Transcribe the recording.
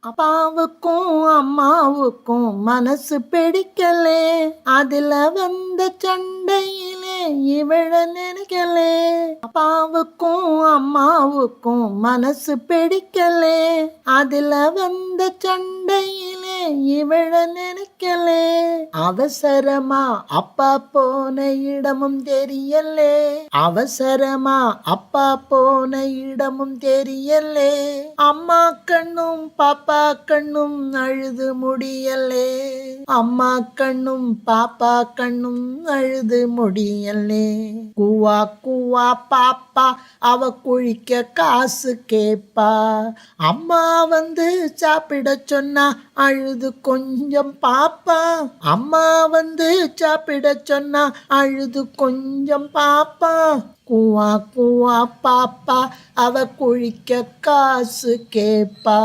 அப்பாவுக்கும் அம்மாவுக்கும் மனசு பிடிக்கலே. அதுல வந்த சண்டையிலே இவழ நினைக்கலே அப்பாவுக்கும் அம்மாவுக்கும் மனசு பிடிக்கலே. அதுல வந்த சண்டையிலே இவழ நினைக்கலே அவசரமா அப்பா போன இடமும் தெரியலே. அவசரமா அப்பா போன இடமும் தெரியலே. அம்மா கண்ணும் பாப்பா கண்ணும் அழுது முடியலே. அம்மா கண்ணும் பாப்பா கண்ணும் அழுது முடியலே. குவா குவா பாப்பா அவ குழிக்க காசு கேப்பா. அம்மா வந்து சாப்பிட சொன்னா அழுது கொஞ்சம் பாப்பா. அம்மா அம்மா வந்து சாப்பிட சொன்னா அழுது கொஞ்சம் பாப்பா. குவா குவா பாப்பா. அவ குழிக்க காசு கேப்பா.